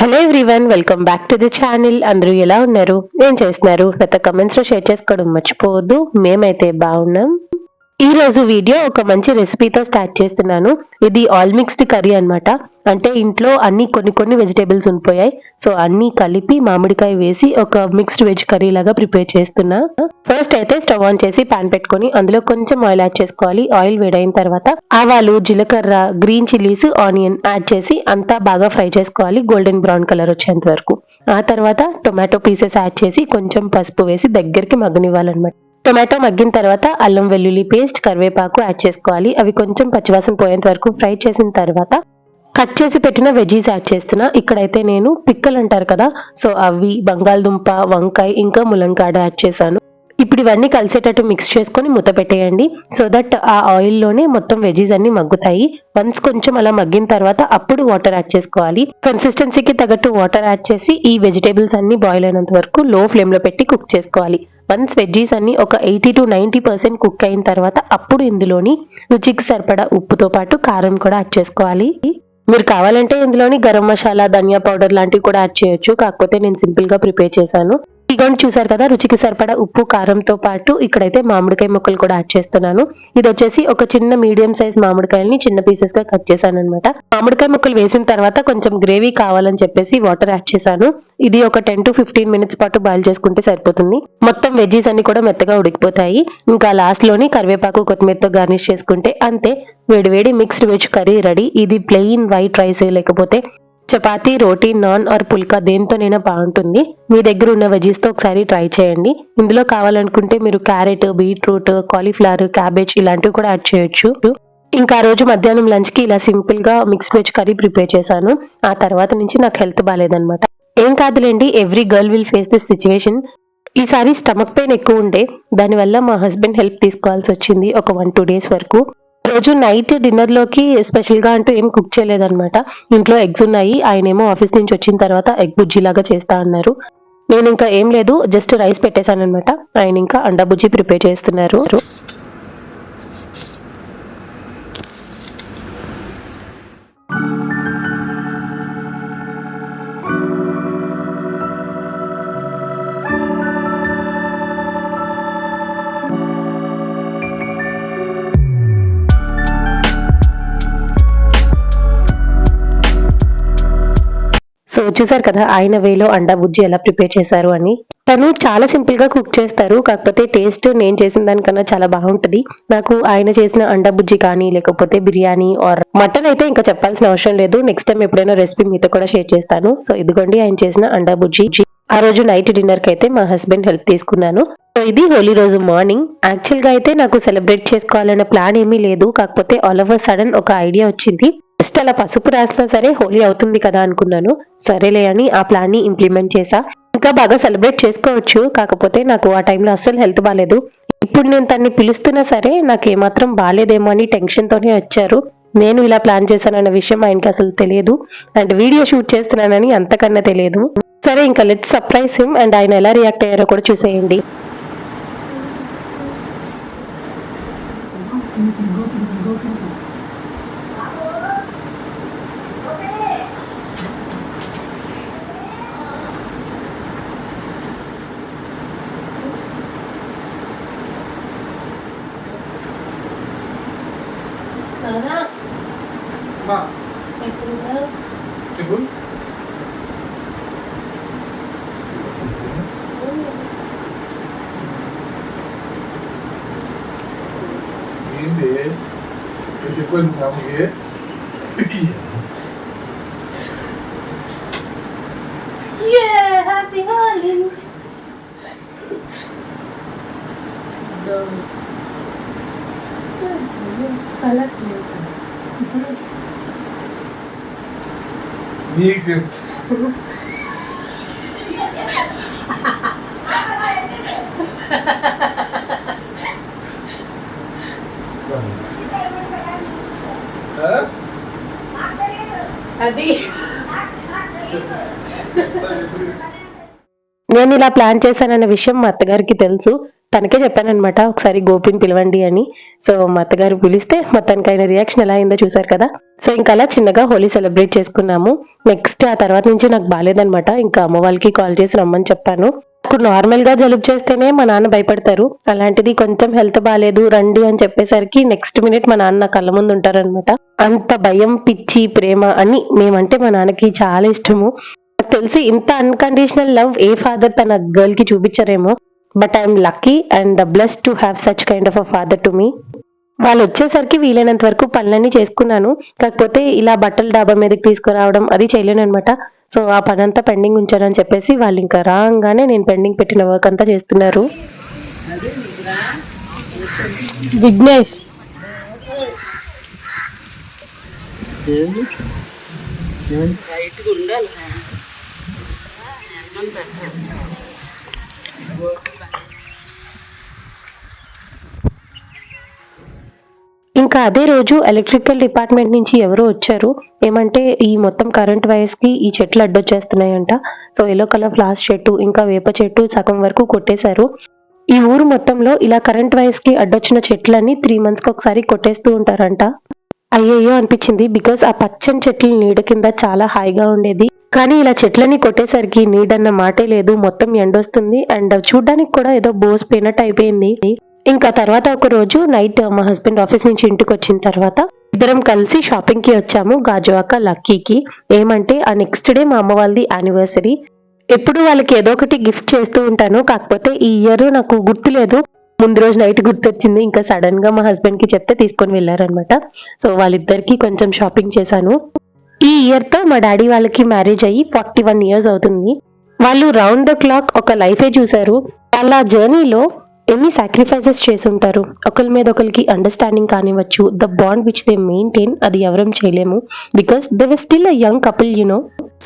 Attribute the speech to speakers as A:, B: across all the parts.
A: Hello everyone welcome back to the channel అందరూ ఎలా ఉన్నారు? ఏం చేస్తున్నారు? నాతో కమెంట్స్లో షేర్ చేసుకోవడం మర్చిపోవద్దు. మేమైతే బాగున్నాం. ఈ రోజు వీడియో ఒక మంచి రెసిపీతో స్టార్ట్ చేస్తున్నాను. ఇది ఆల్ మిక్స్డ్ కర్రీ అన్నమాట. అంటే ఇంట్లో అన్ని కొన్ని కొన్ని వెజిటేబుల్స్ ఉండిపోయాయి. సో అన్ని కలిపి మామిడికాయ వేసి ఒక మిక్స్డ్ వెజ్ కర్రీ లాగా ప్రిపేర్ చేస్తున్నా. ఫస్ట్ అయితే స్టవ్ ఆన్ చేసి పాన్ పెట్టుకొని అందులో కొంచెం ఆయిల్ యాడ్ చేసుకోవాలి. ఆయిల్ వేడైన తర్వాత ఆవాలు జీలకర్ర గ్రీన్ చిల్లీస్ ఆనియన్ యాడ్ చేసి అంతా బాగా ఫ్రై చేసుకోవాలి. గోల్డెన్ బ్రౌన్ కలర్ వచ్చేంత వరకు. ఆ తర్వాత టొమాటో పీసెస్ యాడ్ చేసి కొంచెం పసుపు వేసి దగ్గరికి మగ్గనివ్వాలన్నమాట. టొమాటో మగ్గిన తర్వాత అల్లం వెల్లుల్లి పేస్ట్ కరివేపాకు యాడ్ చేసుకోవాలి. అవి కొంచెం పచ్చివాసన పోయేంత వరకు ఫ్రై చేసిన తర్వాత కట్ చేసి పెట్టిన వెజీస్ యాడ్ చేస్తున్నా. ఇక్కడైతే నేను పిక్కలు అంటారు కదా సో అవి బంగాళదుంప వంకాయ ఇంకా ములంకాడ యాడ్ చేశాను. ఇప్పుడు ఇవన్నీ కలిసేటట్టు మిక్స్ చేసుకొని మూత పెట్టేయండి. సో దట్ ఆ ఆయిల్లోనే మొత్తం వెజీస్ అన్ని మగ్గుతాయి. వన్స్ కొంచెం అలా మగ్గిన తర్వాత అప్పుడు వాటర్ యాడ్ చేసుకోవాలి. కన్సిస్టెన్సీకి తగ్గట్టు వాటర్ యాడ్ చేసి ఈ వెజిటేబుల్స్ అన్ని బాయిల్ అయినంత వరకు లో ఫ్లేమ్లో పెట్టి కుక్ చేసుకోవాలి. వన్స్ వెజ్జీస్ అన్ని ఒక eighty to ninety percent cook అయిన తర్వాత అప్పుడు ఇందులోని రుచికి సరిపడా ఉప్పుతో పాటు కారం కూడా యాడ్ చేసుకోవాలి. మీరు కావాలంటే ఇందులోని గరం మసాలా ధనియా పౌడర్ లాంటివి కూడా యాడ్ చేయొచ్చు. కాకపోతే నేను సింపుల్గా ప్రిపేర్ చేశాను. ఇగోండి చూసారు కదా రుచికి సరిపడా ఉప్పు కారంతో పాటు ఇక్కడైతే మామిడికాయ ముక్కలు కూడా యాడ్ చేస్తున్నాను. ఇది వచ్చేసి ఒక చిన్న మీడియం సైజ్ మామిడికాయల్ని చిన్న పీసెస్గా కట్ చేశాను అనమాట మామిడికాయ ముక్కలు వేసిన తర్వాత కొంచెం గ్రేవీ కావాలని చెప్పేసి వాటర్ యాడ్ చేశాను. ఇది ఒక టెన్ టు ఫిఫ్టీన్ మినిట్స్ పాటు బాయిల్ చేసుకుంటే సరిపోతుంది. మొత్తం వెజ్జీస్ అన్ని కూడా మెత్తగా ఉడికిపోతాయి. ఇంకా లాస్ట్లోని కరివేపాకు కొత్తిమీరతో గార్నిష్ చేసుకుంటే అంతే. వేడివేడి మిక్స్డ్ వెజ్ కర్రీ రెడీ ఇది ప్లెయిన్ వైట్ రైస్ లేకపోతే చపాతీ రోటీ నాన్ ఆర్ పుల్కా దేంతోనైనా బాగుంటుంది. మీ దగ్గర ఉన్న వెజీస్తో ఒకసారి ట్రై చేయండి. ఇందులో కావాలనుకుంటే మీరు క్యారెట్ బీట్రూట్ కాలీఫ్లవర్ క్యాబేజ్ ఇలాంటివి కూడా యాడ్ చేయొచ్చు. ఇంకా ఆ రోజు మధ్యాహ్నం లంచ్కి ఇలా సింపుల్గా మిక్స్ వెజ్ కర్రీ ప్రిపేర్ చేశాను. ఆ తర్వాత నుంచి నాకు హెల్త్ బాగాలేదనమాట ఏం కాదులేండి every girl will face this situation ఈసారి స్టమక్ పెయిన్ ఎక్కువ ఉండే. దానివల్ల మా హస్బెండ్ హెల్ప్ తీసుకోవాల్సి వచ్చింది ఒక వన్ టూ డేస్ వరకు. రోజు నైట్ డిన్నర్లోకి స్పెషల్గా అంటూ ఏం కుక్ చేయలేదన్నమాట. ఇంట్లో ఎగ్స్ ఉన్నాయి ఆయన ఏమో ఆఫీస్ నుంచి వచ్చిన తర్వాత ఎగ్ బుజ్జి లాగా చేస్తా అన్నారు. నేను ఇంకా ఏం లేదు జస్ట్ రైస్ పెట్టేశాను అనమాట ఆయన ఇంకా అండా బుజ్జి ప్రిపేర్ చేస్తున్నారు. సో చూసారు కదా ఆయన వేలో అండా బుజ్జి ఎలా ప్రిపేర్ చేశారు అని. తను చాలా సింపుల్గా కుక్ చేస్తారు కాకపోతే టేస్ట్ నేను చేసిన దానికన్నా చాలా బాగుంటది. నాకు ఆయన చేసిన అండా బుజ్జి కానీ లేకపోతే బిర్యానీ ఆర్ మటన్ అయితే ఇంకా చెప్పాల్సిన అవసరం లేదు. నెక్స్ట్ టైం ఎప్పుడైనా రెసిపీ మీతో కూడా షేర్ చేస్తాను. సో ఇదిగోండి ఆయన చేసిన అండా బుజ్జి. ఆ రోజు నైట్ డిన్నర్కి అయితే మా హస్బెండ్ హెల్ప్ తీసుకున్నాను. సో ఇది హోలీ రోజు మార్నింగ్. యాక్చువల్గా అయితే నాకు సెలబ్రేట్ చేసుకోవాలన్న ప్లాన్ ఏమీ లేదు. కాకపోతే ఆల్ ఓవర్ సడన్ ఒక ఐడియా వచ్చింది. జస్ట్ అలా పసుపు రాసినా సరే హోలీ అవుతుంది కదా అనుకున్నాను. సరేలే అని ఆ ప్లాన్ని ఇంప్లిమెంట్ చేసా ఇంకా బాగా సెలబ్రేట్ చేసుకోవచ్చు. కాకపోతే నాకు ఆ టైంలో అస్సలు హెల్త్ బాగాలేదు ఇప్పుడు నేను తన్ని పిలుస్తున్నా సరే నాకు ఏమాత్రం బాగాలేదేమో అని టెన్షన్ తోనే వచ్చారు. నేను ఇలా ప్లాన్ చేశానన్న విషయం ఆయనకి అసలు తెలియదు. అండ్ వీడియో షూట్ చేస్తున్నానని అంతకన్నా తెలియదు. సరే ఇంకా లెట్ సర్ప్రైజ్ హిమ్ అండ్ ఆయన ఎలా రియాక్ట్ అయ్యారో కూడా చూసేయండి.
B: harap. Ba? May pruno. Sigun? Hindi. Kasi po, nung namin
C: yeah! Happy Halloween!
B: Don't.
C: అది.
A: నేను ఇలా ప్లాన్ చేశానన్న విషయం మా అత్తగారికి తెలుసు. తనకే చెప్పానమాట ఒకసారి గోపిని పిలవండి అని. సో మా అత్తగారు పిలిస్తే మొత్తానికి ఆయన రియాక్షన్ ఎలా అయిందో చూసారు కదా. సో ఇంకా అలా చిన్నగా హోలీ సెలబ్రేట్ చేసుకున్నాము. నెక్స్ట్ ఆ తర్వాత నుంచి నాకు బాగాలేదనమాట ఇంకా అమ్మ వాళ్ళకి కాల్ చేసి రమ్మని చెప్పాను. ఇప్పుడు నార్మల్గా జలుబు చేస్తేనే మా నాన్న భయపడతారు. అలాంటిది కొంచెం హెల్త్ బాగాలేదు రండి అని చెప్పేసరికి నెక్స్ట్ మినిట్ మా నాన్న కళ్ళ ముందు ఉంటారనమాట అంత భయం పిచ్చి ప్రేమ అని మేమంటే మా నాన్నకి చాలా ఇష్టము. నాకు తెలిసి ఇంత అన్కండిషనల్ లవ్ ఏ ఫాదర్ తన గర్ల్కి చూపించారేమో. But I'm lucky and bless to have such kind of a father to me వాళ్ళు వచ్చేసరికి వీలైనంత వరకు పనులన్నీ చేసుకున్నాను. కాకపోతే ఇలా బట్టలు డాబా మీదకి తీసుకురావడం అది చేయలేను అనమాట సో ఆ పని అంతా పెండింగ్ ఉంచారని చెప్పేసి వాళ్ళు ఇంకా రాగానే నేను పెండింగ్ పెట్టిన వర్క్ అంతా చేస్తున్నారు. విఘ్నేష్. ఇంకా అదే రోజు ఎలక్ట్రికల్ డిపార్ట్మెంట్ నుంచి ఎవరో వచ్చారు. ఏమంటే ఈ మొత్తం కరెంట్ వైర్స్కి ఈ చెట్లు అడ్డొచ్చేస్తున్నాయంట. సో ఎల్లో కలర్ ఫ్లాస్ చెట్టు ఇంకా వేప చెట్టు సగం వరకు కొట్టేశారు. ఈ ఊరు మొత్తంలో ఇలా కరెంట్ వైర్స్కి అడ్డొచ్చిన చెట్లన్నీ త్రీ మంత్స్కి ఒకసారి కొట్టేస్తూ ఉంటారంట. అయ్యయ్యో అనిపించింది బికాస్ ఆ పచ్చని చెట్ల నీడ కింద చాలా హాయిగా ఉండేది. కానీ ఇలా చెట్లని కొట్టేసరికి నీడన్న మాటే లేదు మొత్తం ఎండొస్తుంది. అండ్ చూడ్డానికి కూడా ఏదో బోసిపోయినట్టు అయిపోయింది. ఇంకా తర్వాత ఒక రోజు నైట్ మా హస్బెండ్ ఆఫీస్ నుంచి ఇంటికి వచ్చిన తర్వాత ఇద్దరం కలిసి షాపింగ్కి వచ్చాము గాజువాక లక్కీకి. ఏమంటే ఆ నెక్స్ట్ డే మా అమ్మ వాళ్ళది యానివర్సరీ ఎప్పుడు వాళ్ళకి ఏదో ఒకటి గిఫ్ట్ చేస్తూ ఉంటాను కాకపోతే ఈ ఇయర్ నాకు గుర్తులేదు. ముందు రోజు నైట్ గుర్తొచ్చింది ఇంకా సడన్గా మా హస్బెండ్కి చెప్తే తీసుకొని వెళ్ళారనమాట సో వాళ్ళిద్దరికి కొంచెం షాపింగ్ చేశాను. ఈ ఇయర్తో మా డాడీ వాళ్ళకి మ్యారేజ్ అయ్యి ఫార్టీ వన్ ఇయర్స్ అవుతుంది. వాళ్ళు రౌండ్ ద క్లాక్ ఒక లైఫే చూశారు. వాళ్ళ జర్నీలో ఎన్ని సాక్రిఫైసెస్ చేసి ఉంటారు ఒకరి మీద ఒకరికి understanding కానివ్వచ్చు the bond which they maintain అది ఎవరం చేయలేము. Because they were still a young couple you know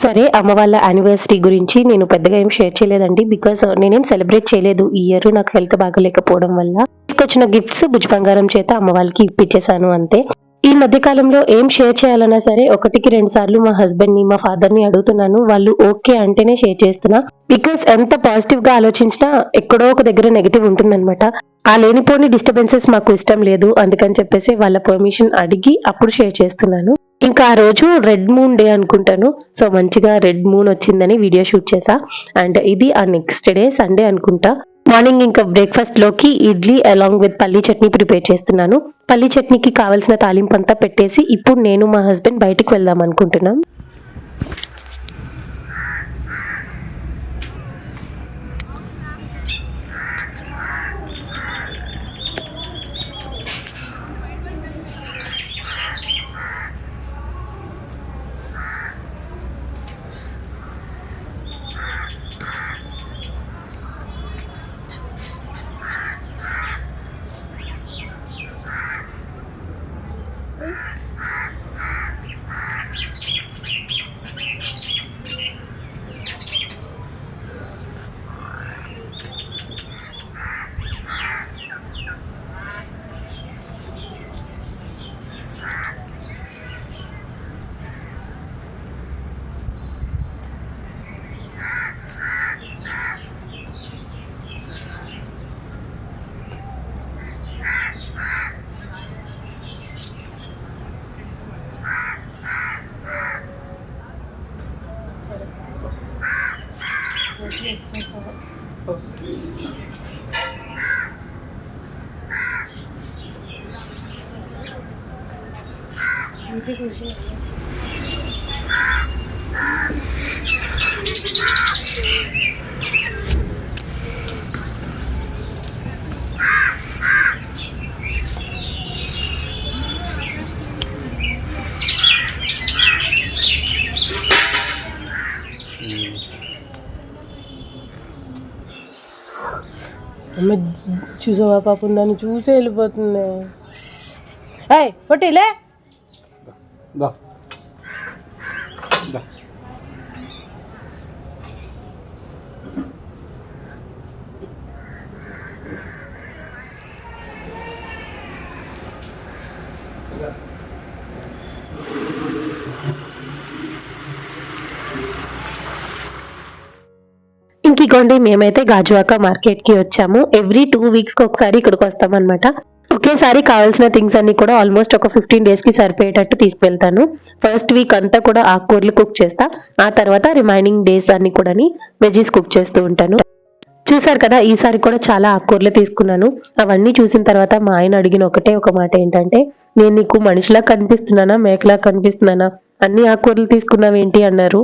A: సరే అమ్మ వాళ్ళ యానివర్సరీ గురించి నేను పెద్దగా ఏం షేర్ చేయలేదండి. బికాస్ uh, నేనేం సెలబ్రేట్ చేయలేదు. ఈ ఇయర్ నాకు హెల్త్ బాగలేకపోవడం వల్ల తీసుకొచ్చిన గిఫ్ట్స్ భుజ్ బంగారం చేత అమ్మ వాళ్ళకి ఇప్పించేశాను అంతే. ఈ మధ్య కాలంలో ఏం షేర్ చేయాలన్నా సరే ఒకటికి రెండు సార్లు మా హస్బెండ్ని మా ఫాదర్ని అడుగుతున్నాను. వాళ్ళు ఓకే అంటేనే షేర్ చేస్తున్నా. బికాస్ ఎంత పాజిటివ్గా ఆలోచించినా ఎక్కడో ఒక దగ్గర నెగిటివ్ ఉంటుందన్నమాట. ఆ లేనిపోని డిస్టర్బెన్సెస్ మాకు ఇష్టం లేదు. అందుకని చెప్పేసి వాళ్ళ పర్మిషన్ అడిగి అప్పుడు షేర్ చేస్తున్నాను. ఇంకా ఆ రోజు రెడ్ మూన్ డే అనుకుంటాను. సో మంచిగా రెడ్ మూన్ వచ్చిందని వీడియో షూట్ చేసా. అండ్ ఇది ఆ నెక్స్ట్ డే సండే అనుకుంటా. మార్నింగ్ ఇంకా బ్రేక్ఫాస్ట్లోకి ఇడ్లీ అలాంగ్ విత్ పల్లీ చట్నీ ప్రిపేర్ చేస్తున్నాను. పల్లీ చట్నీకి కావాల్సిన తాలింపు అంతా పెట్టేసి ఇప్పుడు నేను మా హస్బెండ్ బయటకు వెళ్దాం అనుకుంటున్నాం. 어디고 이거 음. అమ్మ చూసావా పాపం దాన్ని చూసి వెళ్ళిపోతుంది. ఏయ్ పొట్టిలే.
B: దా
A: ఇదిగోండి మేమైతే గాజువాక మార్కెట్కి వచ్చాము. ఎవ్రీ టూ వీక్స్కి ఒకసారి ఇక్కడికి వస్తాం అనమాట ఒకేసారి కావాల్సిన థింగ్స్ అన్ని కూడా ఆల్మోస్ట్ ఒక ఫిఫ్టీన్ డేస్కి సరిపోయేటట్టు తీసుకెళ్తాను. ఫస్ట్ వీక్ అంతా కూడా ఆకుకూరలు కుక్ చేస్తా. ఆ తర్వాత రిమైనింగ్ డేస్ అన్ని కూడా వెజీస్ కుక్ చేస్తూ ఉంటాను. చూసారు కదా ఈసారి కూడా చాలా ఆకుకూరలు తీసుకున్నాను. అవన్నీ చూసిన తర్వాత మా ఆయన అడిగిన ఒకటే ఒక మాట ఏంటంటే నేను నీకు మనిషిలా కనిపిస్తున్నానా మేకలా కనిపిస్తున్నానా? అన్ని ఆకుకూరలు తీసుకున్నావేంటి? అన్నారు.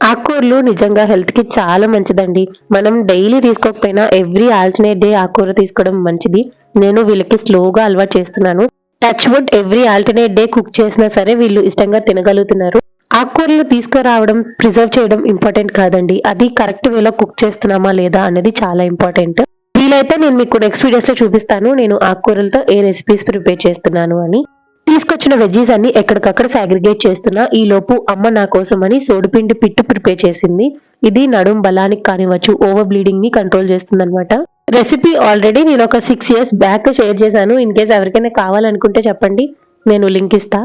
A: ఆకుకూరలు నిజంగా హెల్త్కి చాలా మంచిదండి. మనం డైలీ తీసుకోకపోయినా ఎవ్రీ ఆల్టర్నేట్ డే ఆకుకూర తీసుకోవడం మంచిది. నేను వీళ్ళకి స్లోగా అలవాటు చేస్తున్నాను. Touch wood every alternate day cook చేసినా సరే వీళ్ళు ఇష్టంగా తినగలుగుతున్నారు. ఆకుకూరలు తీసుకురావడం ప్రిజర్వ్ చేయడం ఇంపార్టెంట్ కాదండి. అది కరెక్ట్ వేలో కుక్ చేస్తున్నామా లేదా అనేది చాలా ఇంపార్టెంట్ వీలైతే నేను మీకు నెక్స్ట్ వీడియోస్లో చూపిస్తాను. నేను ఆకుకూరలతో ఏ రెసిపీస్ ప్రిపేర్ చేస్తున్నాను అని. తీసుకొచ్చిన వెజ్జీస్ అన్ని ఎక్కడికక్కడ సాగ్రిగేట్ చేస్తున్నా ఈ లోపు అమ్మ నా కోసం అని సోడిపిండి పిట్టు ప్రిపేర్ చేసింది. ఇది నడుం బలానికి కానివచ్చు ఓవర్ బ్లీడింగ్ని కంట్రోల్ చేస్తుంది అనమాట రెసిపీ ఆల్రెడీ నేను ఒక సిక్స్ ఇయర్స్ బ్యాక్ షేర్ చేశాను. ఇన్ కేస్ ఎవరికైనా కావాలనుకుంటే చెప్పండి నేను లింక్ ఇస్తా.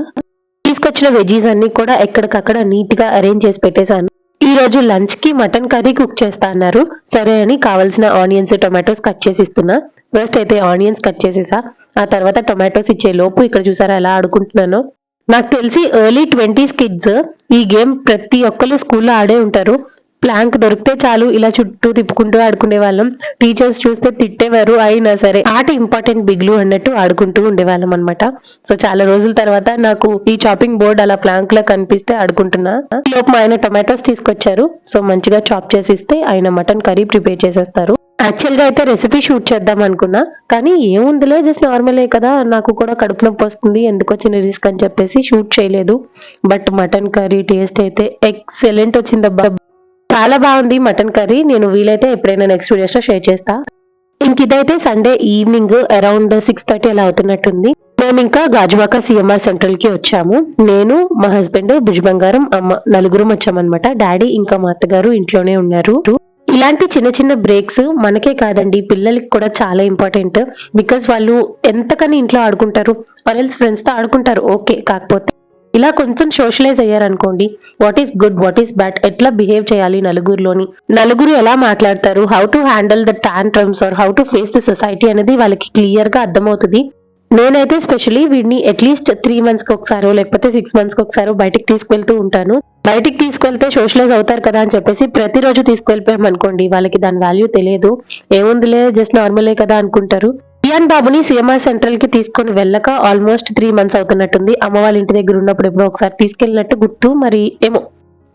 A: తీసుకొచ్చిన వెజీస్ అన్ని కూడా ఎక్కడికక్కడ నీట్గా అరేంజ్ చేసి పెట్టేశాను. ఈ రోజు లంచ్కి మటన్ కర్రీ కుక్ చేస్తా అన్నారు. సరే అని కావాల్సిన ఆనియన్స్ టొమాటోస్ కట్ చేసి ఇస్తున్నా. ఫస్ట్ అయితే ఆనియన్స్ కట్ చేసేసా. ఆ తర్వాత టొమాటోస్ ఇచ్చే లోపు ఇక్కడ చూసారా ఎలా ఆడుకుంటున్నాను. నాకు తెలిసి ఎర్లీ ట్వంటీస్ కిడ్స్ ఈ గేమ్ ప్రతి ఒక్కరు స్కూల్లో ఆడే ఉంటారు. ప్లాంక్ దొరికితే చాలు ఇలా చుట్టూ తిప్పుకుంటూ ఆడుకునే వాళ్ళం. టీచర్స్ చూస్తే తిట్టేవారు అయినా సరే ఆట ఇంపార్టెంట్ బిగ్లు అన్నట్టు ఆడుకుంటూ ఉండేవాళ్ళం అనమాట సో చాలా రోజుల తర్వాత నాకు ఈ చాపింగ్ బోర్డ్ అలా ప్లాంక్ లా కనిపిస్తే ఆడుకుంటున్నా. లోపు ఆయన టొమాటోస్ తీసుకొచ్చారు. సో మంచిగా చాప్ చేసి ఇస్తే ఆయన మటన్ కర్రీ ప్రిపేర్ చేసేస్తారు. యాక్చువల్గా అయితే రెసిపీ షూట్ చేద్దాం అనుకున్నా కానీ ఏముందిలే జస్ట్ నార్మలే కదా నాకు కూడా కడుపు నొప్పి వస్తుంది ఎందుకు వచ్చిన రిస్క్ అని చెప్పేసి షూట్ చేయలేదు. బట్ మటన్ కర్రీ టేస్ట్ అయితే ఎక్సలెంట్ వచ్చిందబ్బా చాలా బాగుంది మటన్ కర్రీ నేను వీలైతే ఎప్పుడైనా నెక్స్ట్ వీడియోస్లో షేర్ చేస్తా. ఇంక ఇదైతే Sunday evening around six thirty అలా అవుతున్నట్టుంది. మేము ఇంకా గాజువాక సిఎంఆర్ సెంట్రల్కి వచ్చాము. నేను మా హస్బెండ్ బుజ్ బంగారం అమ్మ నలుగురం వచ్చామన్నమాట. డాడీ ఇంకా మా అత్తగారు ఇంట్లోనే ఉన్నారు. ఇలాంటి చిన్న చిన్న బ్రేక్స్ మనకే కాదండి. పిల్లలకి కూడా చాలా ఇంపార్టెంట్ బికాస్ వాళ్ళు ఎంతకని ఇంట్లో ఆడుకుంటారు ఆర్ఎల్స్ ఫ్రెండ్స్తో ఆడుకుంటారు ఓకే కాకపోతే ఇలా కొంచెం socialise అయ్యారనుకోండి what is good what is bad ఎట్లా బిహేవ్ చేయాలి నలుగురిలోని? నలుగురు ఎలా మాట్లాడతారు? How to handle the tantrums or how to face the society అనేది వాళ్ళకి క్లియర్గా అర్థమవుతుంది. నేనైతే స్పెషలీ వీడిని అట్లీస్ట్ త్రీ మంత్స్కి ఒకసారో లేకపోతే సిక్స్ మంత్స్కి ఒకసారో బయటికి తీసుకువెళ్తూ ఉంటాను. బయటికి తీసుకెళ్తే సోషలైజ్ అవుతారు కదా అని చెప్పేసి ప్రతిరోజు తీసుకెళ్ళిపోయాం అనుకోండి. వాళ్ళకి దాని వాల్యూ తెలియదు. ఏముందిలే జస్ట్ నార్మలే కదా అనుకుంటారు. ఇయాన్ బాబుని సిఎంఆర్ సెంట్రల్కి తీసుకొని వెళ్ళక ఆల్మోస్ట్ త్రీ మంత్స్ అవుతున్నట్టుంది. అమ్మ వాళ్ళ ఇంటి దగ్గర ఉన్నప్పుడు ఎప్పుడో ఒకసారి తీసుకెళ్ళినట్టు గుర్తు మరి ఏమో.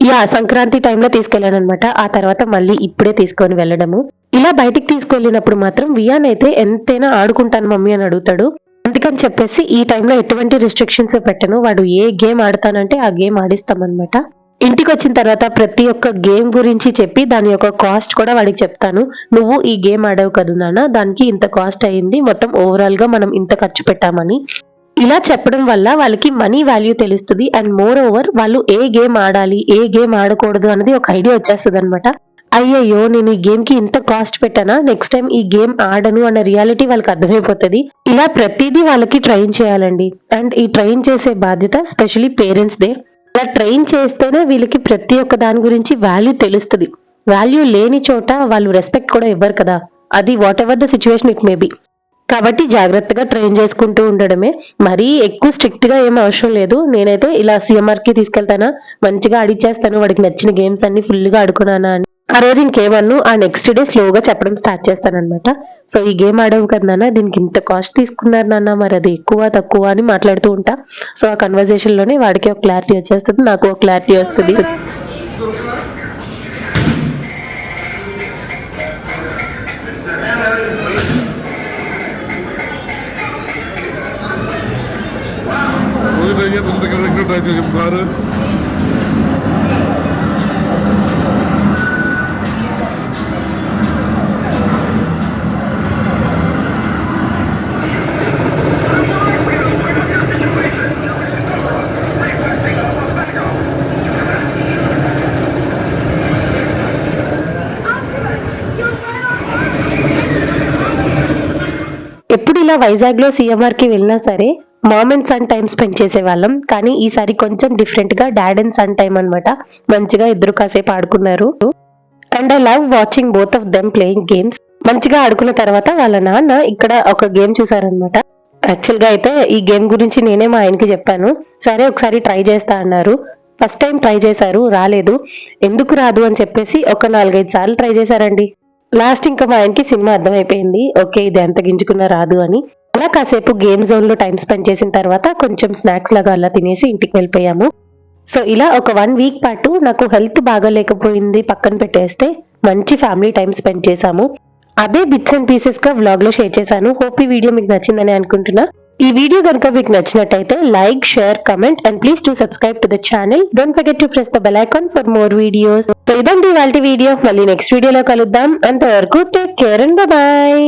A: యా సంక్రాంతి టైంలో తీసుకెళ్ళాను అనమాట ఆ తర్వాత మళ్ళీ ఇప్పుడే తీసుకొని వెళ్ళడము. ఇలా బయటికి తీసుకెళ్ళినప్పుడు మాత్రం వియాన్ అయితే ఎంతైనా ఆడుకుంటాను మమ్మీ అని అడుగుతాడు. అందుకని చెప్పేసి ఈ టైంలో ఎటువంటి రిస్ట్రిక్షన్స్ పెట్టను. వాడు ఏ గేమ్ ఆడతానంటే ఆ గేమ్ ఆడిస్తామన్నమాట. ఇంటికి వచ్చిన తర్వాత ప్రతి ఒక్క గేమ్ గురించి చెప్పి దాని యొక్క కాస్ట్ కూడా వాడికి చెప్తాను. నువ్వు ఈ గేమ్ ఆడావు కదా నాన్న దానికి ఇంత కాస్ట్ అయింది మొత్తం ఓవరాల్గా మనం ఇంత ఖర్చు పెట్టామని. ఇలా చెప్పడం వల్ల వాళ్ళకి మనీ వాల్యూ తెలుస్తుంది. అండ్ మోర్ ఓవర్ వాళ్ళు ఏ గేమ్ ఆడాలి ఏ గేమ్ ఆడకూడదు అనేది ఒక ఐడియా వచ్చేస్తుంది అనమాట అయ్యయ్యో నేను ఈ గేమ్కి ఇంత కాస్ట్ పెట్టానా? నెక్స్ట్ టైం ఈ గేమ్ ఆడను అన్న రియాలిటీ వాళ్ళకి అర్థమైపోతుంది. ఇలా ప్రతిదీ వాళ్ళకి ట్రైన్ చేయాలండి. అండ్ ఈ ట్రైన్ చేసే బాధ్యత స్పెషలీ పేరెంట్స్ దే. అలా ట్రైన్ చేస్తేనే వీళ్ళకి ప్రతి ఒక్క దాని గురించి వాల్యూ తెలుస్తుంది. వాల్యూ లేని చోట వాళ్ళు రెస్పెక్ట్ కూడా ఇవ్వరు కదా. అది whatever the situation it may be కాబట్టి జాగ్రత్తగా ట్రైన్ చేసుకుంటూ ఉండడమే. మరీ ఎక్కువ స్ట్రిక్ట్గా ఏం అవసరం లేదు. నేనైతే ఇలా సిఎంఆర్కి తీసుకెళ్తానా? మంచిగా ఆడిచ్చేస్తాను. వాడికి నచ్చిన గేమ్స్ అన్ని ఫుల్గా ఆడుకున్నానా అని. ఆ రోజు ఇంకేమన్ను ఆ నెక్స్ట్ డే స్లోగా చెప్పడం స్టార్ట్ చేస్తానమాట సో ఈ గేమ్ ఆడవు కదా నాన్న దీనికి ఇంత కాస్ట్ తీసుకున్నారు నాన్న మరి అది ఎక్కువ తక్కువ అని మాట్లాడుతూ ఉంటా. సో ఆ కన్వర్జేషన్లోనే వాడికి ఒక క్లారిటీ వచ్చేస్తుంది నాకు ఒక క్లారిటీ వస్తుంది. చెప్తారు ఇలా వైజాగ్లో సిఎంఆర్కి వెళ్ళినా సరే mom and son time spend చేసే వాళ్ళం కానీ ఈసారి కొంచెం డిఫరెంట్గా డాడ్ అండ్ సన్ టైం అనమాట మంచిగా ఇద్దరు కాసేపు ఆడుకున్నారు. And I love watching both of them playing games మంచిగా ఆడుకున్న తర్వాత వాళ్ళ నాన్న ఇక్కడ ఒక గేమ్ చూసారనమాట యాక్చువల్గా అయితే ఈ గేమ్ గురించి నేనే మా ఆయనకి చెప్పాను. సరే ఒకసారి ట్రై చేస్తా అన్నారు. ఫస్ట్ టైం ట్రై చేశారు రాలేదు. ఎందుకు రాదు అని చెప్పేసి ఒక నాలుగైదు సార్లు ట్రై చేశారండి. లాస్ట్ ఇంకా మా ఆయనకి సినిమా అర్థమైపోయింది. ఓకే ఇది ఎంత గింజుకున్నా రాదు అని. అలా కాసేపు గేమ్ జోన్లో టైం స్పెండ్ చేసిన తర్వాత కొంచెం స్నాక్స్ లాగా అలా తినేసి ఇంటికి వెళ్ళిపోయాము. సో ఇలా ఒక వన్ వీక్ పాటు నాకు హెల్త్ బాగాలేకపోయింది పక్కన పెట్టేస్తే మంచి ఫ్యామిలీ టైం స్పెండ్ చేశాము. అదే బిట్స్ అండ్ పీసెస్గా వ్లాగ్లో షేర్ చేశాను. హోప్ ఈ వీడియో మీకు నచ్చిందని అనుకుంటున్నా. ఈ వీడియో కనుక మీకు నచ్చినట్టయితే like share comment and please to subscribe to the channel don't forget to press the bell icon for more videos so ఇదండి వాళ్ళ వీడియో. మళ్ళీ నెక్స్ట్ వీడియోలో కలుద్దాం. అంతవరకు టేక్ కేర్ అండ్ బాయ్